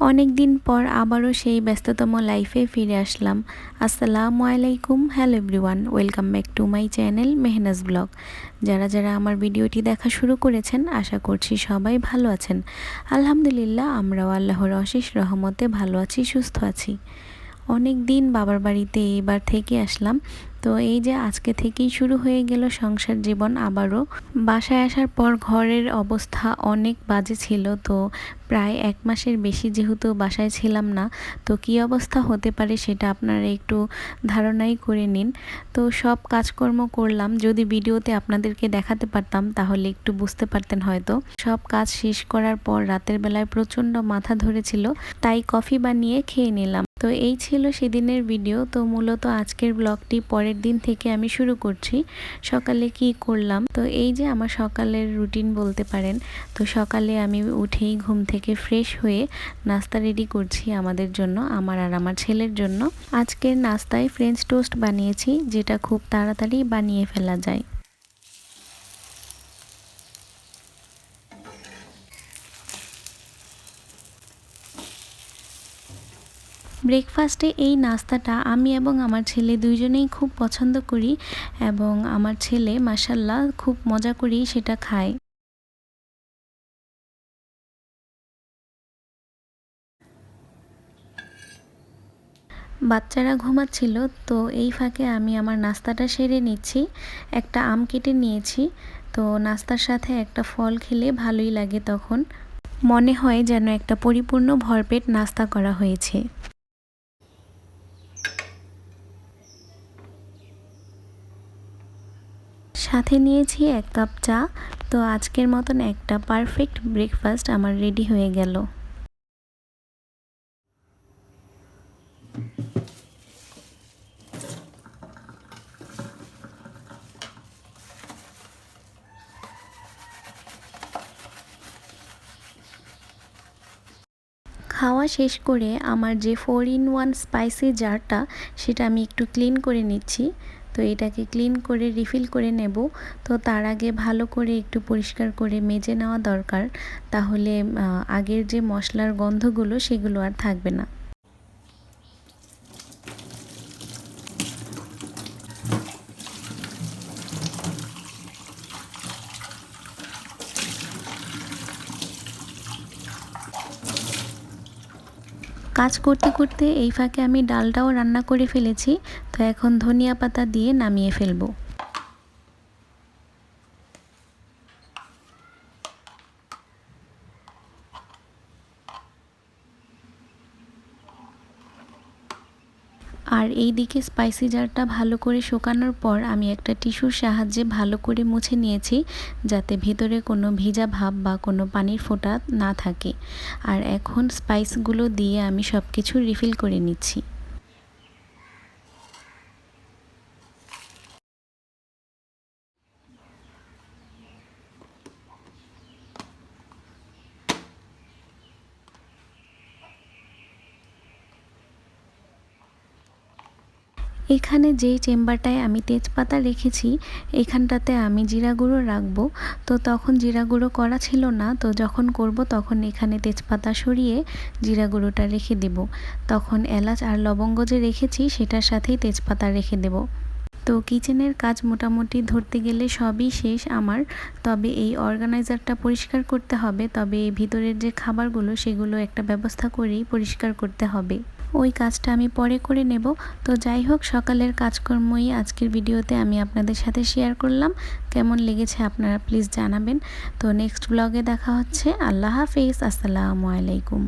অনেক দিন পর আবারও সেই ব্যস্ততম লাইফে ফিরে আসলাম। আসসালামু আলাইকুম hello everyone welcome back to my channel Mehnaz vlog যারা যারা আমার ভিডিওটি দেখা শুরু করেছেন, আশা করছি সবাই ভালো আছেন। আলহামদুলিল্লাহ, আমরাও আল্লাহর অশেষ রহমতে ভালো আছি, সুস্থ আছি। অনেক দিন বাবার বাড়িতে এবার থেকে আসলাম। তো এই যে আজকে থেকেই শুরু হয়ে গেল সংসার জীবন আবারও। বাসায় আসার পর ঘরের অবস্থা অনেক বাজে ছিল, তো প্রায় এক মাসের বেশি যেহেতু বাসায় ছিলাম না, তো কি অবস্থা হতে পারে সেটা আপনারা একটু ধারণাই করে নিন। তো সব কাজকর্ম করলাম, যদি ভিডিওতে আপনাদেরকে দেখাতে পারতাম তাহলে একটু বুঝতে পারতেন হয়তো। সব কাজ শেষ করার পর রাতের বেলায় প্রচণ্ড মাথা ধরেছিল, তাই কফি বানিয়ে খেয়ে নিলাম। তো এই ছিল সেদিনের ভিডিও তো মূলত আজকের ব্লগটি পরের দিন থেকে আমি শুরু করছি। সকালে কি করলাম? তো এই যে আমার সকালের রুটিন বলতে পারেন, তো সকালে আমি উঠেই ঘুম থেকে ফ্রেশ হয়ে নাস্তা রেডি করছি আমাদের জন্য, আমার আর আমার ছেলের জন্য। আজকের নাস্তায় ফ্রেঞ্চ টোস্ট বানিয়েছি, যেটা খুব তাড়াতাড়ি বানিয়ে ফেলা যায়। ব্রেকফাস্টে এই নাস্তাটা আমি এবং আমার ছেলে দুইজনেই খুব পছন্দ করি এবং আমার ছেলে মাসাল্লাহ খুব মজা করেই সেটা খায়। বাচ্চারা ঘুমাচ্ছিল, তো এই ফাঁকে আমি আমার নাস্তাটা সেরে নিচ্ছি। একটা আম কেটে নিয়েছি, তো নাস্তার সাথে একটা ফল খেলে ভালোই লাগে তখন। মনে হয় যেন একটা পরিপূর্ণ ভরপেট নাস্তা করা হয়েছে। সাথে নিয়েছি এক কাপ চা। তো আজকের মতন একটা পারফেক্ট ব্রেকফাস্ট আমার রেডি হয়ে গেল। খাওয়া শেষ করে আমার যে ফোর ইন ওয়ান স্পাইসি জারটা সেটা আমি একটু ক্লিন করে নিচ্ছি। তো এটাকে ক্লিন করে, রিফিল করে নেব। তো তার আগে ভালো করে একটু পরিষ্কার করে মেজে নেওয়া দরকার। তাহলে আগের যে মশলার গন্ধগুলো সেগুলো আর থাকবে না। কাজ করতে করতে এই ফাঁকে আমি ডালটাও রান্না করে ফেলেছি, তো এখন ধনিয়া পাতা দিয়ে নামিয়ে ফেলব। আর এই দিকে স্পাইসি জারটা ভালো করে শুকানোর পর আমি একটা টিস্যুর সাহায্যে ভালো করে মুছে নিয়েছি, যাতে ভিতরে কোনো ভিজা ভাব বা কোনো পানির ফোঁটা না থাকে। আর এখন স্পাইসগুলো দিয়ে আমি সব কিছু রিফিল করে নিচ্ছি। এখানে যেই চেম্বারটায় আমি তেজপাতা রেখেছি, এখানটাতে আমি জিরা গুঁড়ো রাখব। তো তখন জিরা গুঁড়ো করা ছিল না, তো যখন করব তখন এখানে তেজপাতা সরিয়ে জিরা গুঁড়োটা রেখে দেব। তখন এলাচ আর লবঙ্গ যে রেখেছি, সেটার সাথেই তেজপাতা রেখে দেব। তো কিচেনের কাজ মোটামুটি ধরতে গেলে সবই শেষ আমার। তবে এই অর্গানাইজারটা পরিষ্কার করতে হবে, তবে ভিতরের যে খাবারগুলো, সেগুলো একটা ব্যবস্থা করেই পরিষ্কার করতে হবে। ওই কাজটা আমি পরে করে নেব। তো যাই হোক, সকালের কাজকর্মই আজকের ভিডিওতে আমি আপনাদের সাথে শেয়ার করলাম। কেমন লেগেছে আপনারা প্লিজ জানাবেন। তো নেক্সট ব্লগে দেখা হচ্ছে। আল্লাহ হাফিজ। আসসালামু আলাইকুম।